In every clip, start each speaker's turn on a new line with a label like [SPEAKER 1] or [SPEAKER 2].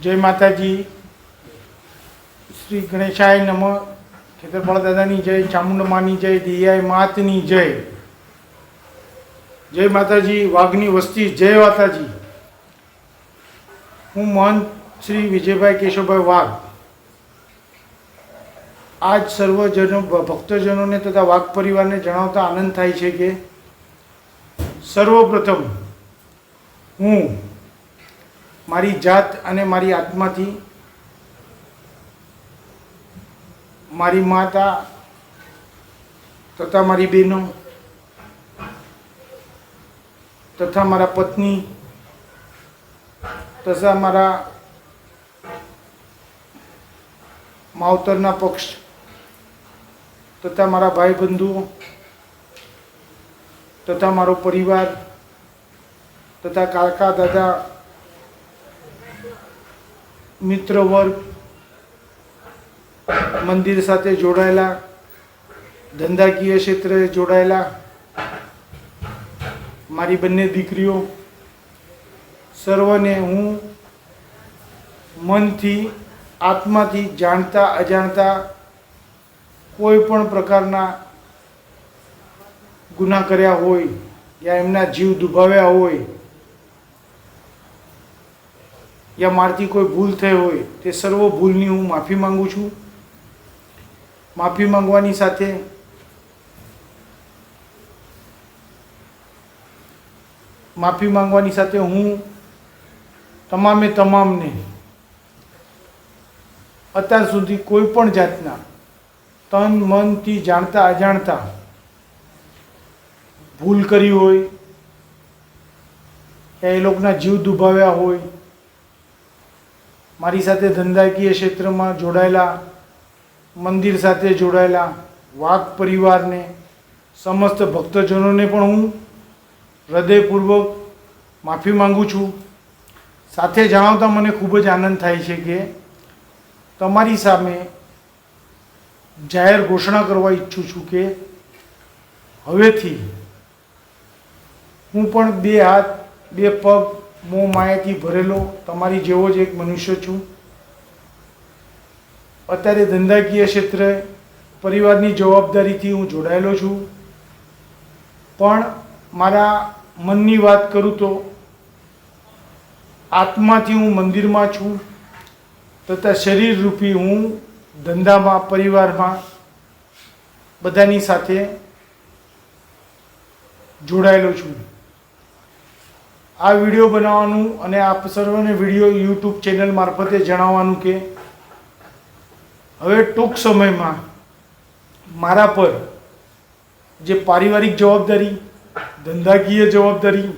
[SPEAKER 1] જય માતાજી. શ્રી ગણેશાય નમ. ખેતરપાળ દાદાની જય ચામુંડમાની જય દિયાય માતની જય. જય માતાજી, વાઘની વસ્તી, જય માતાજી. હું મહંત શ્રી વિજયભાઈ કેશવભાઈ વાઘ. આજ સર્વજનો ભક્તજનોને તથા વાઘ પરિવારને જણાવતા આનંદ થાય છે કે, સર્વપ્રથમ હું મારી જાત અને મારી આત્માથી મારી માતા તથા મારી બહેનો તથા મારા પત્ની તથા મારા માવતરના પક્ષ તથા મારા ભાઈ બંધુઓ તથા મારો પરિવાર તથા કાકા, દાદા મિત્ર વર્ગ મંદિર સાથે જોડાયેલા, ધંધાકીય ક્ષેત્રે જોડાયેલા, મારી બંને દીકરીઓ, સર્વને હું મનથી, આત્માથી જાણતા, અજાણતા કોઈ પણ પ્રકારના ગુના કર્યા હોય, યા એમના જીવ દુભાવ્યા હોય યા મારથી કોઈ ભૂલ થઈ હોય તે સર્વ ભૂલની હું માફી માંગુ છું માફી માંગવાની સાથે માફી માંગવાની સાથે હું તમામે તમામને અત્યાર સુધી કોઈ પણ જાતના તન મનથી જાણતા અજાણતા ભૂલ કરી હોય એ લોકોના જીવ દુભાવ્યા હોય મારી સાથે ધંધાકીય ક્ષેત્રમાં જોડાયેલા, મંદિર સાથે જોડાયેલા, વાઘ પરિવારને, સમસ્ત ભક્તજનોને પણ હું હૃદયપૂર્વક માફી માંગુ છું. સાથે જણાવતા મને ખૂબ જ આનંદ થાય છે કે તમારી સામે જાહેર ઘોષણા કરવા ઈચ્છું છું કે હવેથી હું પણ બે હાથ, બે પગ મોં માયાથી ભરેલો, તમારી જેવો જ એક મનુષ્ય છું. અત્યારે ધંધાકીય ક્ષેત્રે પરિવારની જવાબદારીથી હું જોડાયેલો છું. પણ મારા મનની વાત કરું તો આત્માથી હું મંદિરમાં છું તથા શરીર રૂપી હું ધંધામાં, પરિવારમાં બધાની સાથે જોડાયેલો છું. આ વીડિયો બનાવવાનું અને આપ સર્વને વીડિયો યુટ્યુબ ચેનલ મારફતે જણાવવાનું કે હવે ટૂંક સમયમાં મારા પર જે પારિવારિક જવાબદારી, ધંધાકીય જવાબદારી,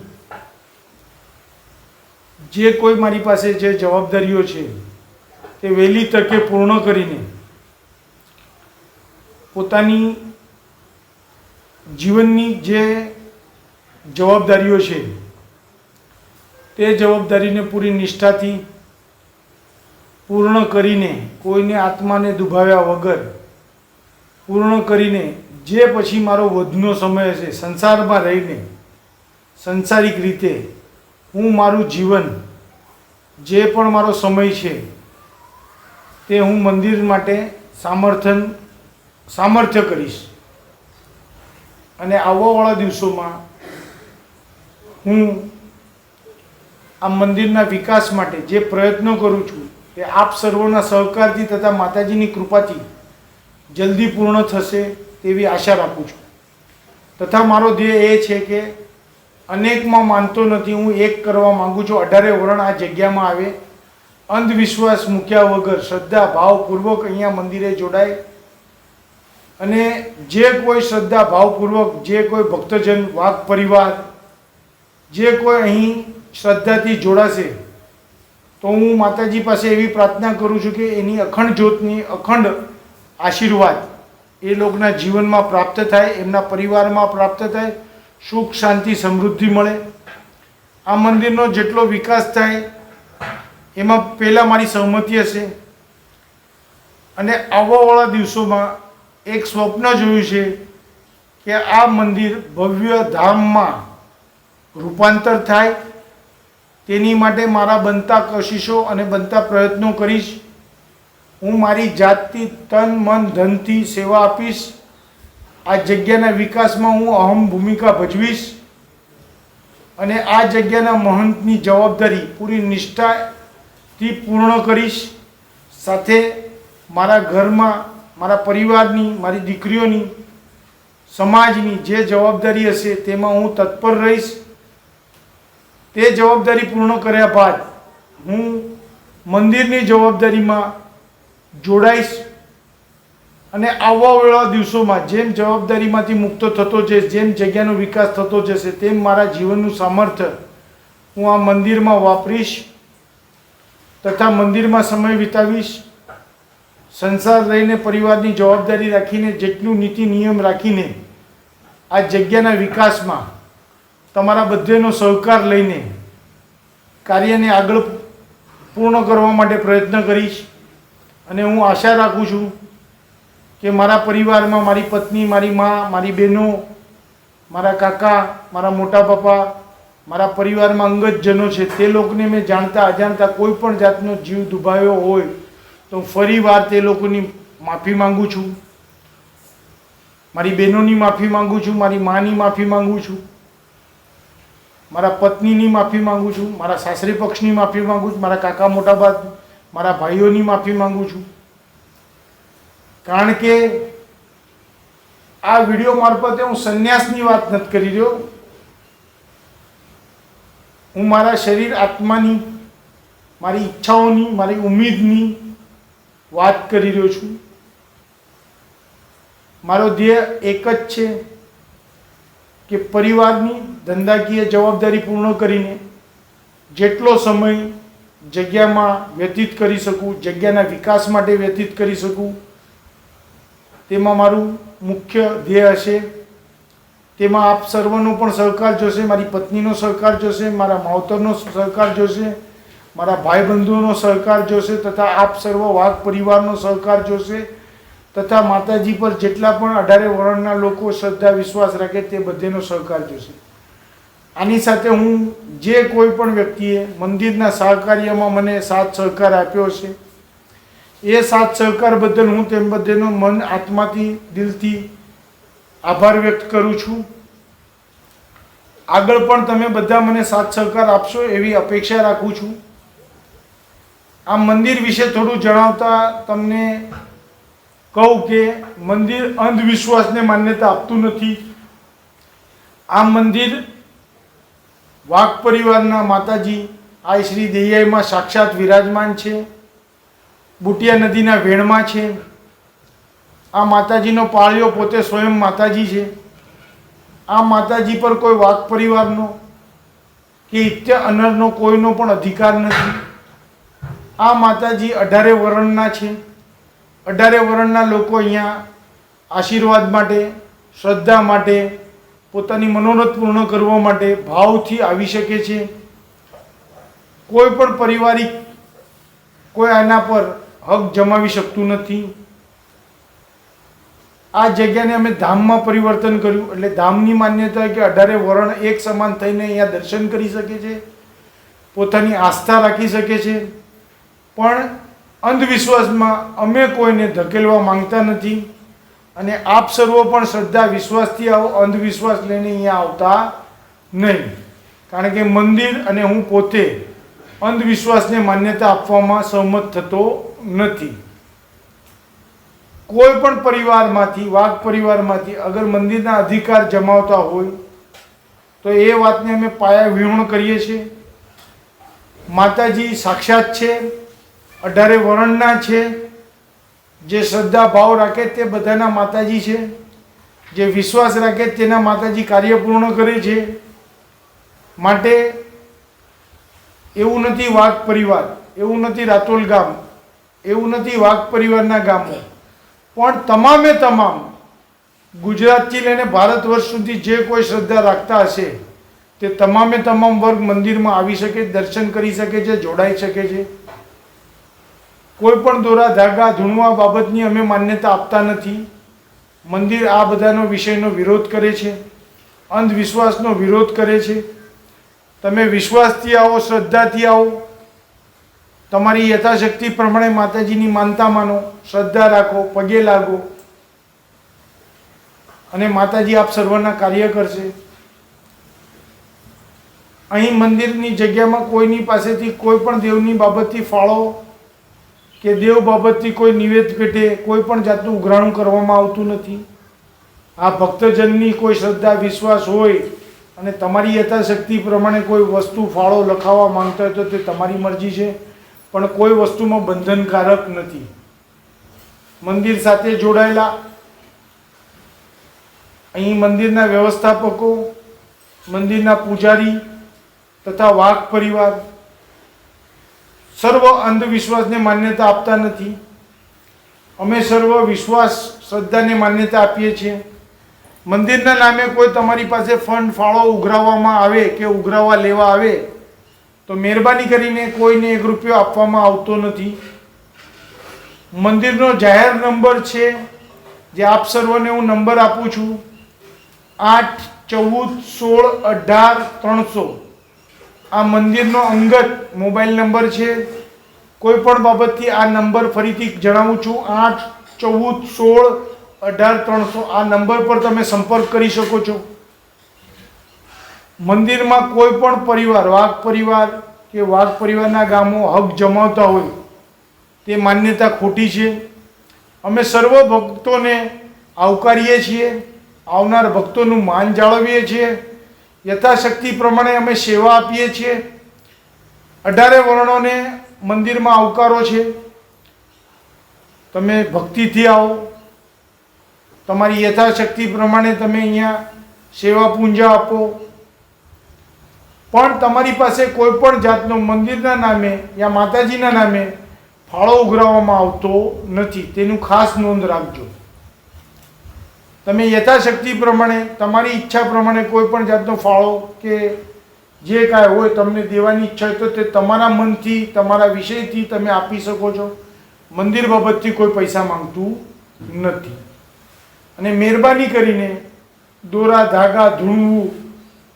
[SPEAKER 1] જે કોઈ મારી પાસે જે જવાબદારીઓ છે, તે વહેલી તકે પૂર્ણ કરીને પોતાની જીવનની જે જવાબદારીઓ છે તે જવાબદારીને પૂરી નિષ્ઠાથી પૂર્ણ કરીને કોઈને આત્માને દુભાવ્યા વગર પૂર્ણ કરીને જે પછી મારો વધનો સમય હશે, સંસારમાં રહીને સંસારિક રીતે હું મારું જીવન, જે પણ મારો સમય છે, તે હું મંદિર માટે સામર્થન, સામર્થ્ય કરીશ. અને આવવાવાળા દિવસોમાં હું આ મંદિરના વિકાસ માટે જે પ્રયત્નો કરું છું, એ આપ સર્વોના સહકારથી તથા માતાજીની કૃપાથી જલ્દી પૂર્ણ થશે તેવી આશા રાખું છું. તથા મારો ધ્યેય એ છે કે અનેકમાં માનતો નથી, હું એક કરવા માંગુ છું, અઢારે વરણ આ જગ્યામાં આવે. અંધવિશ્વાસ મૂક્યા વગર શ્રદ્ધા ભાવપૂર્વક અહીંયા મંદિરે જોડાય. અને જે કોઈ શ્રદ્ધા ભાવપૂર્વક, જે કોઈ ભક્તજન, વાઘ પરિવાર જે કોઈ અહીં શ્રદ્ધાથી જોડાશે, તો હું માતાજી પાસે એવી પ્રાર્થના કરું છું કે એની અખંડ જ્યોતની અખંડ આશીર્વાદ એ લોકોના જીવનમાં પ્રાપ્ત થાય, એમના પરિવારમાં પ્રાપ્ત થાય, સુખ, શાંતિ, સમૃદ્ધિ મળે. આ મંદિરનો જેટલો વિકાસ થાય, એમાં પહેલાં મારી સહમતિ હશે. અને આવવાવાળા દિવસોમાં એક સ્વપ્ન જોયું છે કે આ મંદિર ભવ્ય ધામમાં રૂપાંતર થાય. તેની માટે મારા બનતા કશિશો અને બનતા પ્રયત્નો કરીશ. હું મારી જાતથી તન, મન, ધનથી સેવા આપીશ. આ જગ્યાના વિકાસમાં હું અહમ ભૂમિકા ભજવીશ. અને આ જગ્યાના મહંતની જવાબદારી પૂરી નિષ્ઠાથી પૂર્ણ કરીશ. સાથે મારા ઘરમાં, મારા પરિવારની, મારી દીકરીઓની, સમાજની જે જવાબદારી હશે તેમાં હું તત્પર રહીશ. તે જવાબદારી પૂર્ણ કર્યા બાદ હું મંદિરની જવાબદારીમાં જોડાઈશ અને આવવાવાળા દિવસોમાં જેમ જવાબદારીમાંથી મુક્ત થતો જઈશ, જેમ જગ્યાનો વિકાસ થતો જશે, તેમ મારા જીવનનું સામર્થ્ય હું આ મંદિરમાં વાપરીશ તથા મંદિરમાં સમય વિતાવીશ. સંસાર લઈને પરિવારની જવાબદારી રાખીને જેટલું નીતિ નિયમ રાખીને આ જગ્યાના વિકાસમાં તમારા બધેનો સહકાર લઈને કાર્યને આગળ પૂર્ણ કરવા માટે પ્રયત્ન કરીશ. અને હું આશા રાખું છું કે મારા પરિવારમાં મારી પત્ની, મારી મા, મારી બહેનો, મારા કાકા, મારા મોટા પપ્પા, મારા પરિવારમાં અંગતજનો છે, તે લોકોને મેં જાણતા અજાણતા કોઈ પણ જાતનો જીવ દુભાયો હોય, તો હું ફરી વાર તે લોકોની માફી માંગુ છું. મારી બહેનોની માફી માંગુ છું, મારી માની માફી માંગુ છું. મારા પત્નીની માફી માંગુ છું, મારા સાસરી પક્ષની માફી માંગુ છું, મારા કાકા મોટા બા મારા ભાઈઓની માફી માંગુ છું. કારણ કે આ વીડિયો મારફતે હું સંન્યાસની વાત નથી કરી રહ્યો. હું મારા શરીર આત્માની, મારી ઈચ્છાઓની, મારી ઉમેદની વાત કરી રહ્યો છું. મારો ધ્યેય એક જ છે. કે પરિવારની ધંધાકીય જવાબદારી પૂર્ણ કરીને જેટલો સમય જગ્યામાં વ્યતીત કરી શકું, જગ્યાના વિકાસ માટે વ્યતીત કરી શકું, તેમાં મારું મુખ્ય ધ્યેય હશે. તેમાં આપ સર્વનો પણ સહકાર જોશે, મારી પત્નીનો સહકાર જોશે, મારા માવતરનો સહકાર જોશે, મારા ભાઈ બંધુઓનો સહકાર જોશે, તથા આપ સર્વ વાઘ પરિવારનો સહકાર જોશે. તથા માતાજી પર જેટલા પણ અઢારે વર્ણના લોકો શ્રદ્ધા, વિશ્વાસ રાખે તે બધેનો સહકાર જોશે. આની સાથે હું જે કોઈ પણ વ્યક્તિએ મંદિરના સહકાર્યમાં મને સાથ સહકાર આપ્યો છે એ સાથ સહકાર બદલ હું તેમ બધેનો મન, આત્માથી, દિલથી આભાર વ્યક્ત કરું છું. આગળ પણ તમે બધા મને સાથ સહકાર આપશો એવી અપેક્ષા રાખું છું. આ મંદિર વિશે થોડું જણાવતા તમને કહું કે મંદિર અંધવિશ્વાસને માન્યતા આપતું નથી. આ મંદિર વાઘ પરિવારના માતાજી આ શ્રી દેયાઈમાં સાક્ષાત વિરાજમાન છે. બુટિયા નદીના વેણમાં છે. આ માતાજીનો પાળિયો પોતે સ્વયં માતાજી છે. આ માતાજી પર કોઈ વાઘ પરિવારનો કે ઇત્ય અનરનો કોઈનો પણ અધિકાર નથી. આ માતાજી અઢારે વર્ણના છે. અઢારે વર્ણના લોકો અહીંયા આશીર્વાદ માટે, શ્રદ્ધા માટે, પોતાની મનોરથ પૂર્ણ કરવા માટે ભાવથી આવી શકે છે. કોઈ પણ પારિવારિક કોઈ આના પર હક જમાવી શકતું નથી. આ જગ્યાને અમે ધામમાં પરિવર્તન કર્યું, એટલે ધામની માન્યતા કે અઢારે વર્ણ એક સમાન થઈને અહીંયા દર્શન કરી શકે છે, પોતાની આસ્થા રાખી શકે છે. પણ અંધવિશ્વાસમાં અમે કોઈને ધકેલવા માંગતા નથી અને આપ સર્વો પણ શ્રદ્ધા વિશ્વાસથી આવો, અંધવિશ્વાસ લઈને અહીંયા આવતા નહીં. કારણ કે મંદિર અને હું પોતે અંધવિશ્વાસને માન્યતા આપવામાં સહમત થતો નથી. કોઈ પણ પરિવારમાંથી, વાઘ પરિવારમાંથી અગર મંદિરના અધિકાર જમાવતા હોય, તો એ વાતને અમે પાયા વિહોણ કરીએ છીએ. માતાજી સાક્ષાત છે. અઢારે વર્ણના છે. જે શ્રદ્ધા ભાવ રાખે તે બધાના માતાજી છે. જે વિશ્વાસ રાખે તેના માતાજી કાર્ય પૂર્ણ કરે છે. માટે એવું નથી વાઘ પરિવાર, એવું નથી રાતોલ ગામ, એવું નથી વાઘ પરિવારના ગામો. પણ તમામે તમામ ગુજરાતથી લઈને ભારત વર્ષ સુધી જે કોઈ શ્રદ્ધા રાખતા હશે, તે તમામે તમામ વર્ગ મંદિરમાં આવી શકે, દર્શન કરી શકે છે, જોડાઈ શકે છે. કોઈ પણ દોરા ધાગા ધૂણવા બાબતની અમે માન્યતા આપતા નથી. મંદિર આ બધાનો વિષયનો વિરોધ કરે છે. અંધવિશ્વાસનો વિરોધ કરે છે. તમે વિશ્વાસથી આવો, શ્રદ્ધાથી આવો. તમારી યથાશક્તિ પ્રમાણે માતાજીની માનતા માનો, શ્રદ્ધા રાખો, પગે લાગો. અને માતાજી આપ સર્વના કાર્ય કરશે. અહીં મંદિરની જગ્યામાં કોઈની પાસેથી કોઈ પણ દેવની બાબતથી ફાળો કે દેવ બાબતથી કોઈ નિવેદ પેટે કોઈ પણ જાતનું ઉઘરાણું કરવામાં આવતું નથી. આ ભક્તજનની કોઈ શ્રદ્ધા, વિશ્વાસ હોય અને તમારી યથાશક્તિ પ્રમાણે કોઈ વસ્તુ, ફાળો લખાવવા માંગતા હોય તો તે તમારી મરજી છે, પણ કોઈ વસ્તુમાં બંધનકારક નથી. મંદિર સાથે જોડાયેલા અહીં મંદિરના વ્યવસ્થાપકો, મંદિરના પૂજારી તથા વાઘ પરિવાર સર્વ અંધવિશ્વાસને માન્યતા આપતા નથી. અમે સર્વ વિશ્વાસ શ્રદ્ધાને માન્યતા આપીએ છીએ. મંદિરના નામે કોઈ તમારી પાસે ફંડ, ફાળો ઉઘરાવવામાં આવે કે ઉઘરાવવા લેવા આવે, તો મહેરબાની કરીને કોઈને એક રૂપિયો આપવામાં આવતો નથી. મંદિરનો જાહેર નંબર છે, જે આપ સર્વને હું નંબર આપું છું, આઠ, ચૌદ, સોળ, અઢાર, ત્રણસો. આ મંદિરનો અંગત મોબાઈલ નંબર છે. કોઈ પણ બાબતથી આ નંબર ફરીથી જણાવું છું. આઠ, ચૌદ, સોળ, અઢાર, ત્રણસો આ નંબર પર તમે સંપર્ક કરી શકો છો. મંદિરમાં કોઈ પણ પરિવાર, વાઘ પરિવાર કે વાઘ પરિવારના ગામો હક જમાવતા હોય, તે માન્યતા ખોટી છે. અમે સર્વ ભક્તોને આવકારીએ છીએ. આવનાર ભક્તોનું માન જાળવીએ છીએ. યથાશક્તિ પ્રમાણે અમે સેવા આપીએ છીએ. અઢારે વર્ણોને મંદિરમાં આવકારો છે. તમે ભક્તિથી આવો. તમારી યથાશક્તિ પ્રમાણે તમે અહીંયા સેવા પૂંજા આપો. પણ તમારી પાસે કોઈ પણ જાતનો મંદિરના નામે યા માતાજીના નામે ફાળો ઉઘરાવવામાં આવતો નથી. તેનું ખાસ નોંધ રાખજો. તમે યથાશક્તિ પ્રમાણે, તમારી ઈચ્છા પ્રમાણે કોઈ પણ જાતનો ફાળો કે જે કાંઈ હોય તમને દેવાની ઈચ્છા હોય તો તે તમારા મનથી, તમારા વિષયથી તમે આપી શકો છો. મંદિર બાબતથી કોઈ પૈસા માંગતું નથી. અને મહેરબાની કરીને દોરા, ધાગા, ધૂણવું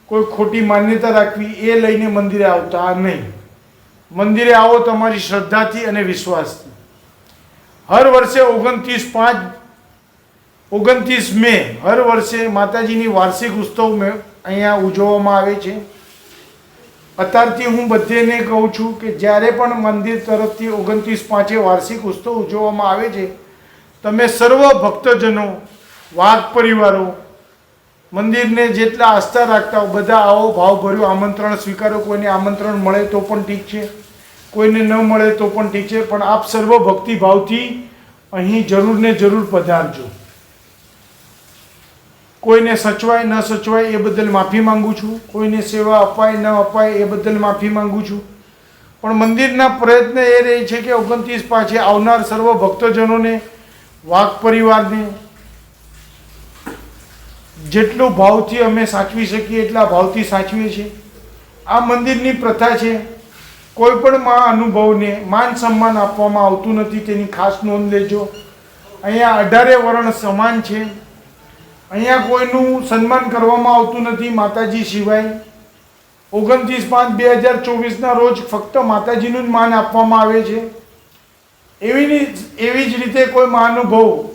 [SPEAKER 1] કોઈ ખોટી માન્યતા રાખવી, એ લઈને મંદિરે આવતા નહીં. મંદિરે આવો તમારી શ્રદ્ધાથી અને વિશ્વાસથી. હર વર્ષે ઓગણત્રીસ પાંચ ઓગણત્રીસ મે હર વર્ષે માતાજીની વાર્ષિક ઉત્સવ અહીંયા ઉજવવામાં આવે છે. અત્યારથી હું બધેને કહું છું કે જ્યારે પણ મંદિર તરફથી ઓગણત્રીસ પાંચે વાર્ષિક ઉત્સવ ઉજવવામાં આવે છે, તમે સર્વ ભક્તજનો, વાઘ પરિવારો, મંદિરને જેટલા આસ્થા રાખતા હો, બધા આવો ભાવભર્યું આમંત્રણ સ્વીકારો, કોઈને આમંત્રણ મળે તો પણ ઠીક છે, કોઈને ન મળે તો પણ ઠીક છે, પણ આપ સર્વ ભક્તિભાવથી અહીં જરૂર ને જરૂર પધારજો. કોઈને સચવાય, ન સચવાય એ બદલ માફી માંગુ છું. કોઈને સેવા અપાય, ન અપાય એ બદલ માફી માંગુ છું. પણ મંદિરના પ્રયત્ન એ રહે છે કે ઓગણત્રીસ પાછે આવનાર સર્વ ભક્તજનોને, વાઘ પરિવારને જેટલું ભાવથી અમે સાચવી શકીએ એટલા ભાવથી સાચવીએ છીએ. આ મંદિરની પ્રથા છે. કોઈ પણ મા અનુભવને માન સન્માન આપવામાં આવતું નથી, તેની ખાસ નોંધ લેજો. અહીંયા અઢારે વર્ણ સમાન છે. અહીંયા કોઈનું સન્માન કરવામાં આવતું નથી માતાજી સિવાય. ઓગણત્રીસ પાંચ બે હજાર ચોવીસના રોજ ફક્ત માતાજીનું જ માન આપવામાં આવે છે. એવી એવી જ રીતે કોઈ મહાનુભવ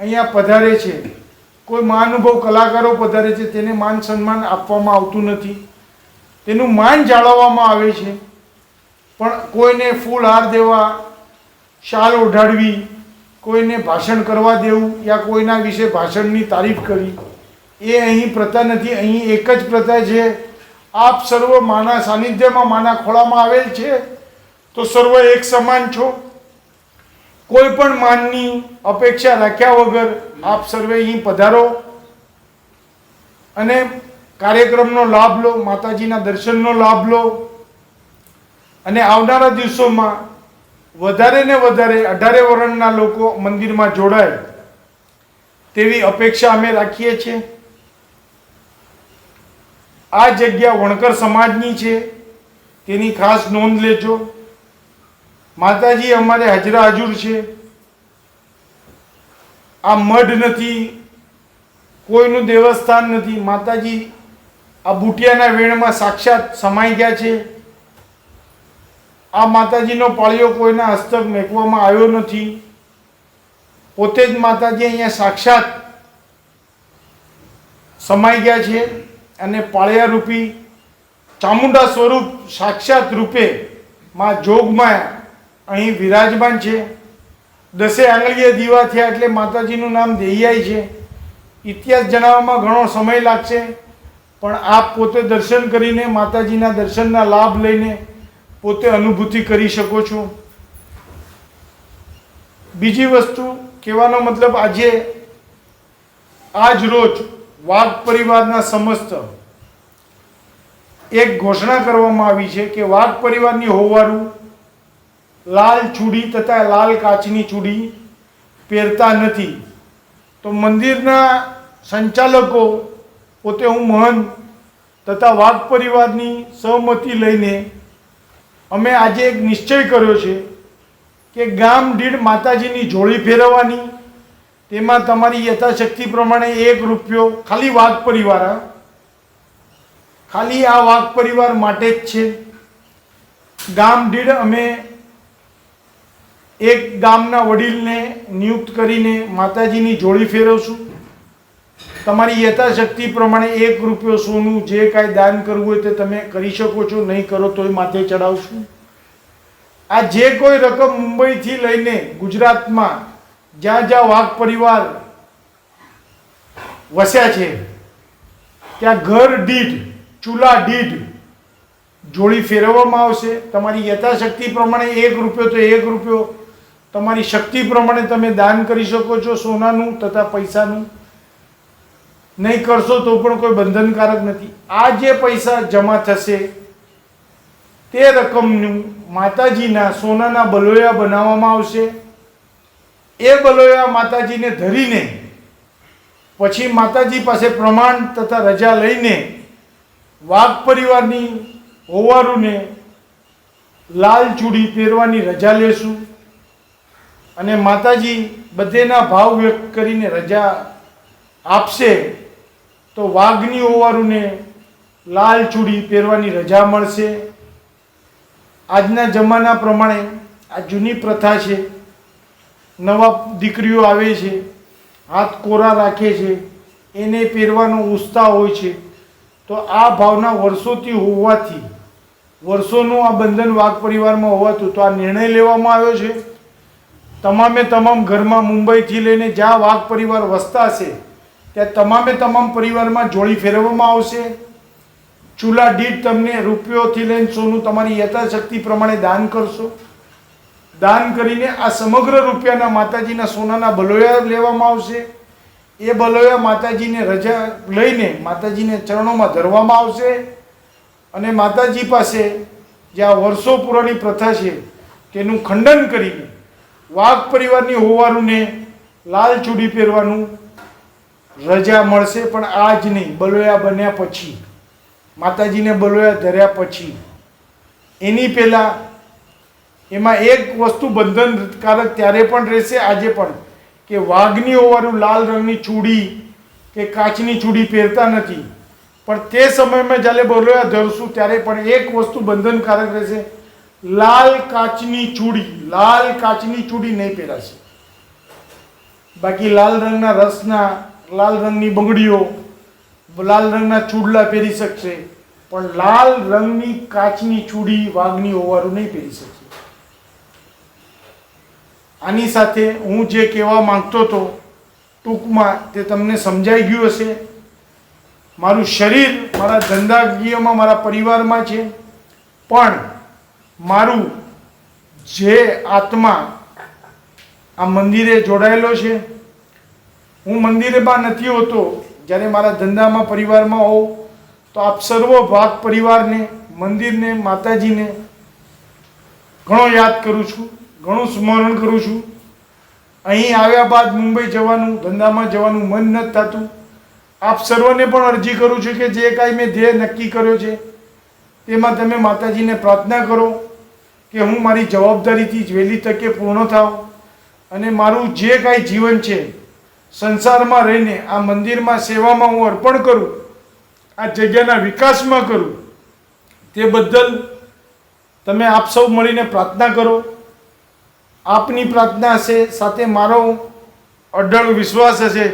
[SPEAKER 1] અહીંયા પધારે છે. કોઈ મહાનુભવ કલાકારો પધારે છે, તેને માન સન્માન આપવામાં આવતું નથી. તેનું માન જાળવવામાં આવે છે. પણ કોઈને ફૂલ હાર દેવા, શાલ ઓઢાડવી કોઈને ભાષણ કરવા દેવું યા કોઈના વિશે ભાષણની તારીફ કરી, એ અહીં પ્રથા નથી, અહીં એક જ પ્રથા છે, આપ સર્વ માના સાનિધ્યમાં, માના ખોળામાં આવેલ છે, તો સર્વ એક સમાન છો. કોઈ પણ માનની અપેક્ષા રાખ્યા વગર આપ સર્વે અહીં પધારો અને કાર્યક્રમનો લાભ લો, માતાજીના દર્શનનો લાભ લો. અને આવનારા દિવસોમાં વધારે ને વધારે અઢારે વર્ણના લોકો મંદિરમાં જોડાય. તેવી અપેક્ષા અમે રાખીએ છીએ. આ જગ્યા વણકર સમાજની છે. તેની ખાસ નોંધ લેજો. માતાજી અમારે હાજરા હાજુર છે. આ મઢ નથી. કોઈનું દેવસ્થાન નથી. માતાજી આ બુટિયાના વેણમાં સાક્ષાત સમાઈ ગયા છે. આ માતાજીનો પાળિયો કોઈના હસ્તક મેકવામાં આવ્યો નથી. પોતે જ માતાજી અહીંયા સાક્ષાત સમાઈ ગયા છે અને પાળિયા રૂપી ચામુંડા સ્વરૂપ સાક્ષાત રૂપે માં જોગમાં અહીં વિરાજમાન છે. દસે આંગળીએ દીવા થયા એટલે માતાજીનું નામ દેહિયાઈ છે. ઇતિહાસ જણાવવામાં ઘણો સમય લાગશે, પણ આપ પોતે દર્શન કરીને માતાજીના દર્શનના લાભ લઈને પોતે અનુભૂતિ કરી શકો છો. બીજી વસ્તુ, કહેવાનો મતલબ આજે, આજ રોજ વાઘ પરિવારના સમસ્ત એક ઘોષણા કરવામાં આવી છે કે વાઘ પરિવારની હોવારું લાલ ચૂડી તથા લાલ કાચની ચૂડી પહેરતા નથી. તો મંદિરના સંચાલકો, પોતે હું મહંત તથા વાઘ પરિવારની સહમતી લઈને અમે આજે એક નિશ્ચય કર્યો છે કે ગામ દીઠ માતાજીની જોડી ફેરવવાની, તેમાં તમારી યથાશક્તિ પ્રમાણે એક રૂપિયો ખાલી વાઘ પરિવાર. ખાલી આ વાઘ પરિવાર માટે જ છે ગામ દીઠ અમે એક ગામના વડીલને નિયુક્ત કરીને માતાજીની જોડી ફેરવશું તમારી યથાશક્તિ પ્રમાણે એક રૂપિયો સોનું જે કાંઈ દાન કરવું હોય તે તમે કરી શકો છો, નહીં કરો તો એ માથે ચડાવશું. આ જે કોઈ રકમ મુંબઈથી લઈને ગુજરાતમાં જ્યાં જ્યાં વાઘ પરિવાર વસ્યા છે, ત્યાં ઘર દીઠ, ચૂલા દીઠ જોડી ફેરવવામાં આવશે. તમારી યથાશક્તિ પ્રમાણે એક રૂપિયો તો એક રૂપિયો. તમારી શક્તિ પ્રમાણે તમે દાન કરી શકો છો સોનાનું તથા પૈસાનું. નહીં કરશો તો પણ કોઈ બંધનકારક નથી. આ જે પૈસા જમા થશે, તે રકમનું માતાજીના સોનાના બલોયા બનાવવામાં આવશે. એ બલોયા માતાજીને ધરીને, પછી માતાજી પાસે પ્રમાણ તથા રજા લઈને વાઘ પરિવારની હોવારુને લાલ ચૂડી પહેરવાની રજા લેશું અને માતાજી બધેના ભાવ વ્યક્ત કરીને રજા આપશે. તો વાઘની ઓવારુને લાલ ચૂડી પહેરવાની રજા મળશે. આજના જમાના પ્રમાણે આ જૂની પ્રથા છે. નવા દીકરીઓ આવે છે, હાથ કોરા રાખે છે, એને પહેરવાનો ઉત્સાહ હોય છે. તો આ ભાવના વર્ષોથી હોવાથી, વર્ષોનું આ બંધન વાઘ પરિવારમાં હોવાતું તો આ નિર્ણય લેવામાં આવ્યો છે. તમામે તમામ ઘરમાં મુંબઈથી લઈને જ્યાં વાઘ પરિવાર વસતા હશે ત્યાં તમામે તમામ પરિવારમાં જોડી ફેરવવામાં આવશે. ચૂલા દીઠ તમને રૂપિયોથી લઈને સોનું તમારી યથાશક્તિ પ્રમાણે દાન કરશો. દાન કરીને આ સમગ્ર રૂપિયાના માતાજીના સોનાના બલોયા લેવામાં આવશે. એ બલોયા માતાજીને રજા લઈને માતાજીને ચરણોમાં ધરવામાં આવશે. અને માતાજી પાસે જે આ વર્ષો પુરાણી પ્રથા છે, તેનું ખંડન કરીને વાઘ પરિવારની હોવાનુંને લાલ ચૂડી પહેરવાનું રજા મળશે પણ આજ નહીં, બલોયા બન્યા પછી. માતાજીને બલોયા ધર્યા પછી. એની પહેલાં એમાં એક વસ્તુ બંધનકારક ત્યારે પણ રહેશે, આજે પણ. કે વાઘની હોવાનું લાલ રંગની ચૂડી કે કાચની ચૂડી પહેરતા નથી. પણ તે સમયમાં જ્યારે બલોયા ધરશું ત્યારે પણ એક વસ્તુ બંધનકારક રહેશે. લાલ કાચની ચૂડી, લાલ કાચની ચૂડી નહીં પહેરાશે. બાકી લાલ રંગના રસના લાલ રંગની બંગડીઓ, લાલ રંગના ચૂડલા પહેરી શકશે, પણ લાલ રંગની કાચની ચૂડી વાઘની ઓવારું નહીં પહેરી શકશે. આની સાથે હું જે કહેવા માંગતો હતો, ટૂંકમાં તે તમને સમજાઈ ગયું હશે. મારું શરીર મારા ધંધાકીયમાં, મારા પરિવારમાં છે, પણ મારું જે આત્મા આ મંદિરે જોડાયેલો છે હું મંદિરેમાં નથી હોતો, જ્યારે મારા ધંધામાં પરિવારમાં હોઉં, તો આપ સર્વ ભાગ પરિવારને, મંદિરને, માતાજીને ઘણો યાદ કરું છું, ઘણું સ્મરણ કરું છું. અહીં આવ્યા બાદ મુંબઈ જવાનું, ધંધામાં જવાનું મન નથી થતું. આપ સર્વને પણ અરજી કરું છું કે જે કાંઈ મેં ધ્યેય નક્કી કર્યો છે, તેમાં તમે માતાજીને પ્રાર્થના કરો કે હું મારી જવાબદારીથી વહેલી તકે પૂર્ણ થાઉં અને મારું જે કાંઈ જીવન છે સંસારમાં રહીને આ મંદિરમાં સેવામાં હું અર્પણ કરું, આ જગ્યાના વિકાસમાં કરું, તે બદલ તમે આપ સૌ મળીને પ્રાર્થના કરો. આપની પ્રાર્થના હશે, સાથે મારો અઢળ વિશ્વાસ હશે.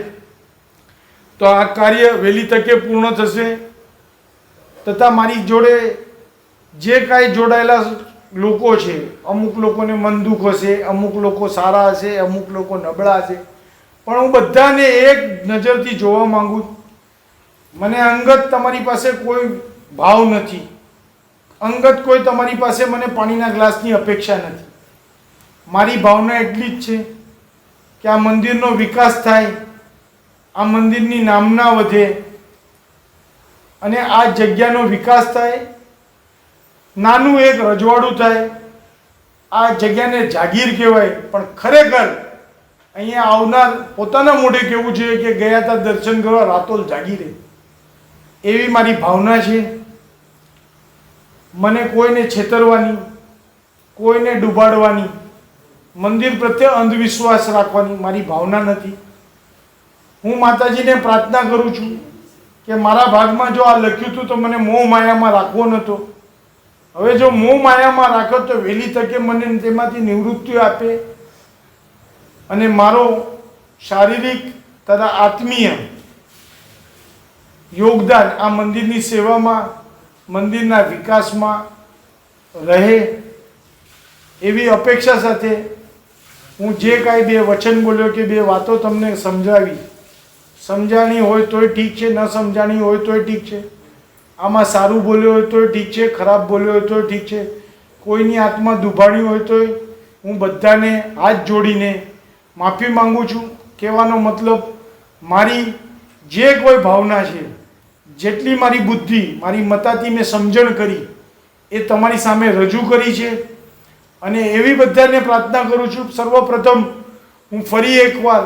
[SPEAKER 1] તો આ કાર્ય વહેલી તકે પૂર્ણ થશે. તથા મારી જોડે જે કાંઈ જોડાયેલા લોકો છે, અમુક લોકોને મન દુઃખ હશે, અમુક લોકો સારા હશે, અમુક લોકો નબળા હશે. પણ હું બધાને એક નજરથી જોવા માંગુ મને અંગત તમારી પાસે કોઈ ભાવ નથી. અંગત કોઈ તમારી પાસે મને પાણીના ગ્લાસની અપેક્ષા નથી. મારી ભાવના એટલી જ છે કે આ મંદિરનો વિકાસ થાય, આ મંદિરની નામના વધે અને આ જગ્યાનો વિકાસ થાય, નાનું એક રજવાડું થાય, આ જગ્યાને જાગીર કહેવાય. પણ ખરેખર અહીંયા આવનાર પોતાના મોઢે કહેવું જોઈએ કે ગયા હતા દર્શન કરવા રાતોલ જાગી રહે. એવી મારી ભાવના છે. મને કોઈને છેતરવાની, કોઈને ડૂબાડવાની, મંદિર પ્રત્યે અંધવિશ્વાસ રાખવાની મારી ભાવના નથી. હું માતાજીને પ્રાર્થના કરું છું કે મારા ભાગમાં જો આ લખ્યું હતું તો મને મોહ માયામાં રાખવો નહોતો. હવે જો મોહ માયામાં રાખો તો વહેલી તકે મને તેમાંથી નિવૃત્તિ આપે. અને મારો શારીરિક તથા આત્મીય યોગદાન આ મંદિરની સેવામાં, મંદિરના વિકાસમાં રહે એવી અપેક્ષા સાથે હું જે કાંઈ બે વચન બોલ્યો કે બે વાતો તમને સમજાવી. સમજાણી હોય તોય ઠીક છે, ન સમજાણી હોય તોય ઠીક છે. આમાં સારું બોલ્યો હોય તોય ઠીક છે, ખરાબ બોલ્યો હોય તોય ઠીક છે. કોઈની આત્મા દુભાણી હોય તોય હું બધાને હાથ જોડીને માફી માંગુ છું. કહેવાનો મતલબ, મારી જે કોઈ ભાવના છે, જેટલી મારી બુદ્ધિ, મારી મતાથી મેં સમજણ કરી, એ તમારી સામે રજૂ કરી છે. અને એવી બધાને પ્રાર્થના કરું છું, સર્વપ્રથમ હું ફરી એકવાર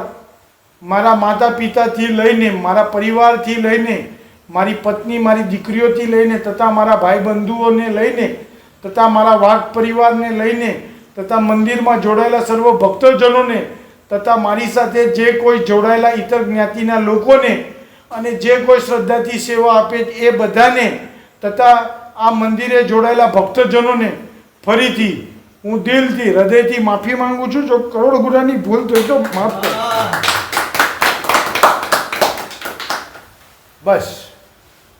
[SPEAKER 1] મારા માતા પિતાથી લઈને, મારા પરિવારથી લઈને, મારી પત્ની, મારી દીકરીઓથી લઈને, તથા મારા ભાઈ બંધુઓને લઈને, તથા મારા વાઘ પરિવારને લઈને, તથા મંદિરમાં જોડાયેલા સર્વ ભક્તજનોને તથા મારી સાથે જે કોઈ જોડાયેલા ઇતર જ્ઞાતિના લોકોને અને જે કોઈ શ્રદ્ધાથી સેવા આપે એ બધાને તથા આ મંદિરે જોડાયેલા ભક્તજનોને ફરીથી હું દિલથી, હૃદયથી માફી માંગુ છું. જો કરોડ ગુનાની ભૂલ થઈ તો માફ કરો. બસ.